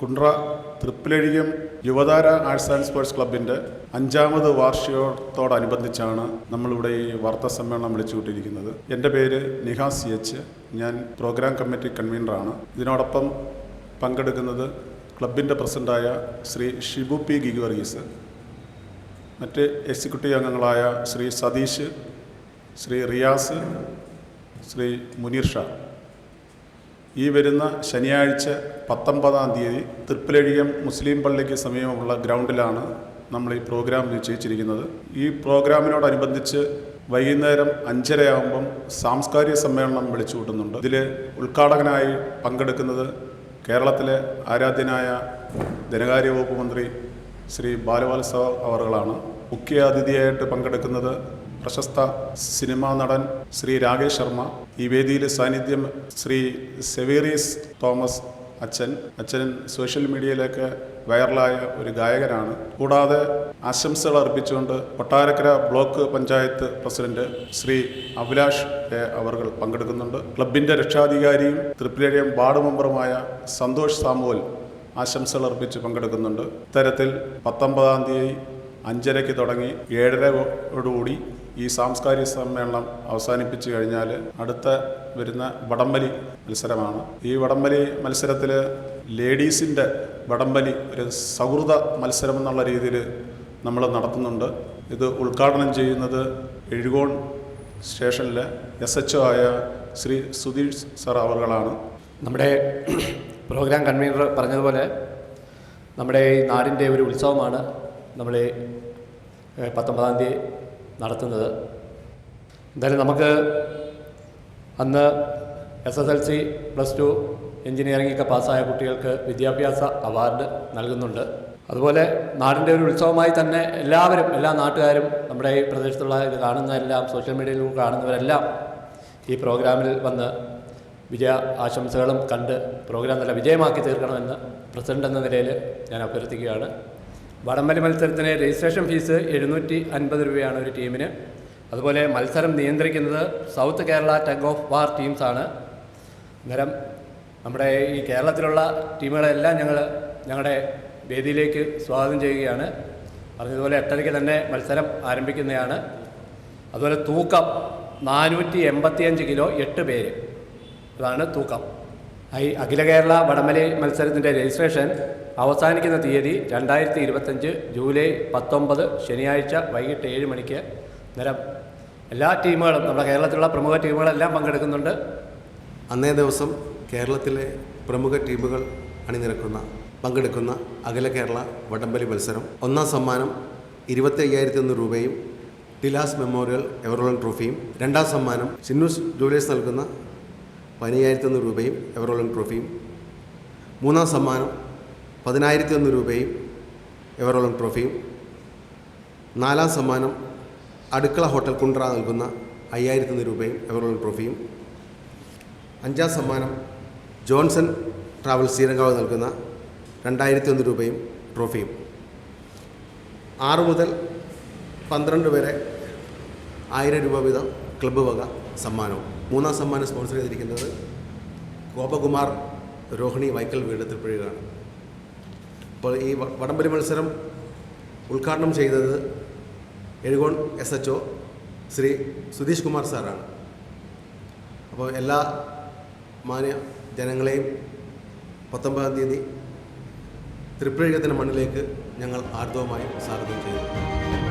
Kundara Thrippilazhikam Yuvathara arts and sports ക്ലബിന്റെ അഞ്ചാമത് വാർഷികത്തോടനുബന്ധിച്ചാണ് നമ്മളിവിടെ ഈ വാർത്താ സമ്മേളനം വിളിച്ചു വിളിച്ചുകൊണ്ടിരിക്കുന്നത് എന്റെ പേര് നിഹാസ് എച്ച്. ഞാൻ പ്രോഗ്രാം കമ്മിറ്റി കൺവീനറാണ്. ഇതിനോടൊപ്പം പങ്കെടുക്കുന്നത് ക്ലബിന്റെ പ്രസിഡന്റായ ശ്രീ ഷിബു പി ഗിഗവർഗീസ് മറ്റ് എക്സിക്യൂട്ടീവ് അംഗങ്ങളായ ശ്രീ സതീഷ് ശ്രീ റിയാസ് ശ്രീ മുനീർ ഷാ. ഈ വരുന്ന ശനിയാഴ്ച പത്തൊമ്പതാം തീയതി തൃപ്പിലഴികം മുസ്ലിം പള്ളിക്ക് സമീപമുള്ള ഗ്രൗണ്ടിലാണ് നമ്മൾ ഈ പ്രോഗ്രാം നിശ്ചയിച്ചിരിക്കുന്നത്. ഈ പ്രോഗ്രാമിനോടനുബന്ധിച്ച് വൈകുന്നേരം അഞ്ചരയാകുമ്പം സാംസ്കാരിക സമ്മേളനം വിളിച്ചു കൂട്ടുന്നുണ്ട് ഇതിൽ ഉദ്ഘാടകനായി പങ്കെടുക്കുന്നത് കേരളത്തിലെ ആരാധ്യനായ ധനകാര്യ വകുപ്പ് മന്ത്രി ശ്രീ ബാലവാത്സവ അവറുകളാണ്. മുഖ്യ അതിഥിയായിട്ട് പങ്കെടുക്കുന്നത് പ്രശസ്ത സിനിമാ നടൻ ശ്രീ രാകേഷ് ശർമ്മ ഈ വേദിയിൽ സാന്നിധ്യം ശ്രീ സെവേറിയസ് തോമസ് അച്ഛൻ. അച്ഛൻ സോഷ്യൽ മീഡിയയിലൊക്കെ വൈറലായ ഒരു ഗായകനാണ്. കൂടാതെ ആശംസകൾ അർപ്പിച്ചുകൊണ്ട് കൊട്ടാരക്കര ബ്ലോക്ക് പഞ്ചായത്ത് പ്രസിഡന്റ് ശ്രീ അഭിലാഷ് അവർകൾ പങ്കെടുക്കുന്നുണ്ട്. ക്ലബിന്റെ രക്ഷാധികാരിയും തൃപ്തിരഴിയം വാർഡ് മെമ്പറുമായ സന്തോഷ് സാമുവൽ ആശംസകൾ അർപ്പിച്ച് പങ്കെടുക്കുന്നുണ്ട്. ഇത്തരത്തിൽ പത്തൊമ്പതാം തീയതി അഞ്ചരയ്ക്ക് തുടങ്ങി ഏഴരയോടുകൂടി ഈ സാംസ്കാരിക സമ്മേളനം അവസാനിപ്പിച്ചു കഴിഞ്ഞാൽ അടുത്ത വരുന്ന വടംവലി മത്സരമാണ്. ഈ വടംവലി മത്സരത്തിൽ ലേഡീസിന്റെ വടംവലി ഒരു സൗഹൃദ മത്സരം എന്നുള്ള രീതിയിൽ നമ്മൾ നടത്തുന്നുണ്ട്. ഇത് ഉദ്ഘാടനം ചെയ്യുന്നത് എഴുകോൺ സ്റ്റേഷനിലെ എസ് എച്ച് ആയ ശ്രീ സുധീഷ് സർ അവർകളാണ് നമ്മുടെ പ്രോഗ്രാം കൺവീനർ പറഞ്ഞതുപോലെ നമ്മുടെ ഈ നാടിന്റെ ഒരു ഉത്സവമാണ്. നമ്മൾ പത്തൊമ്പതാം തീയതി നടത്തുന്നത്. എന്തായാലും നമുക്ക് അന്ന് S S L C plus two engineering ഒക്കെ പാസ്സായ കുട്ടികൾക്ക് വിദ്യാഭ്യാസ അവാർഡ് നൽകുന്നുണ്ട്. അതുപോലെ നാടിന്റെ ഒരു ഉത്സവമായി തന്നെ എല്ലാവരും എല്ലാ നാട്ടുകാരും നമ്മുടെ ഈ പ്രദേശത്തുള്ള ഇത് കാണുന്ന എല്ലാം സോഷ്യൽ മീഡിയയിൽ കാണുന്നവരെല്ലാം ഈ പ്രോഗ്രാമിൽ വന്ന് വിജയ ആശംസകളും കണ്ട് പ്രോഗ്രാം നല്ല വിജയമാക്കി തീർക്കണമെന്ന് പ്രസിഡന്റ് എന്ന നിലയിൽ ഞാൻ അഭ്യർത്ഥിക്കുകയാണ്. വടംവലി മത്സരത്തിന് രജിസ്ട്രേഷൻ ഫീസ് എഴുന്നൂറ്റി അൻപത് രൂപയാണ് ഒരു ടീമിന്. അതുപോലെ മത്സരം നിയന്ത്രിക്കുന്നത് south Kerala tug of war ടീംസാണ് അന്നേരം നമ്മുടെ ഈ കേരളത്തിലുള്ള ടീമുകളെല്ലാം ഞങ്ങൾ ഞങ്ങളുടെ വേദിയിലേക്ക് സ്വാഗതം ചെയ്യുകയാണ്. പറഞ്ഞതുപോലെ എട്ടരയ്ക്ക് തന്നെ മത്സരം ആരംഭിക്കുന്നതാണ്. അതുപോലെ തൂക്കം നാനൂറ്റി എൺപത്തിയഞ്ച് കിലോ എട്ട് പേര്. അതാണ് തൂക്കം. ഈ അഖില കേരള വടംവലി മത്സരത്തിന്റെ രജിസ്ട്രേഷൻ അവസാനിക്കുന്ന തീയതി രണ്ടായിരത്തി ഇരുപത്തഞ്ച് ജൂലൈ പത്തൊമ്പത് ശനിയാഴ്ച വൈകിട്ട് ഏഴ് മണിക്ക് നേരം എല്ലാ ടീമുകളും നമ്മുടെ കേരളത്തിലുള്ള പ്രമുഖ ടീമുകളെല്ലാം പങ്കെടുക്കുന്നുണ്ട്. അന്നേ ദിവസം കേരളത്തിലെ പ്രമുഖ ടീമുകൾ അണിനിരക്കുന്ന പങ്കെടുക്കുന്ന അഖില കേരള വടംവലി മത്സരം. ഒന്നാം സമ്മാനം ഇരുപത്തി അയ്യായിരത്തി ഒന്ന് രൂപയും ടിലാസ് മെമ്മോറിയൽ എവറോളൻ ട്രോഫിയും. രണ്ടാം സമ്മാനം സിന്നൂസ് ജൂലിയസ് നൽകുന്ന പതിനയ്യായിരത്തി ഒന്ന് രൂപയും എവറോളൻ ട്രോഫിയും. മൂന്നാം സമ്മാനം പതിനായിരത്തി ഒന്ന് രൂപയും എവറോളം ട്രോഫിയും. നാലാം സമ്മാനം അടുക്കള ഹോട്ടൽ കുണ്ട്ര നൽകുന്ന അയ്യായിരത്തി ഒന്ന് രൂപയും എവറോളം ട്രോഫിയും. അഞ്ചാം സമ്മാനം ജോൺസൺ ട്രാവൽ ശ്രീരംഗാവ് നൽകുന്ന രണ്ടായിരത്തി ഒന്ന് രൂപയും ട്രോഫിയും. ആറ് മുതൽ പന്ത്രണ്ട് വരെ ആയിരം രൂപ വീതം ക്ലബ്ബ് വക സമ്മാനവും. മൂന്നാം സമ്മാനം സ്പോൺസർ ചെയ്തിരിക്കുന്നത് ഗോപകുമാർ രോഹിണി വൈക്കൽ വീട് തൃപ്പുഴയാണ് അപ്പോൾ ഈ വടംവലി മത്സരം ഉദ്ഘാടനം ചെയ്തത് Ezhukone S H O Shri Sudheesh Kumar സാറാണ്. അപ്പോൾ എല്ലാ മാന്യ ജനങ്ങളെയും പത്തൊമ്പതാം തീയതി തൃപ്പുഴകത്തിന്റെ മണ്ണിലേക്ക് ഞങ്ങൾ ആർദ്രവുമായി സ്വാഗതം ചെയ്യുന്നു.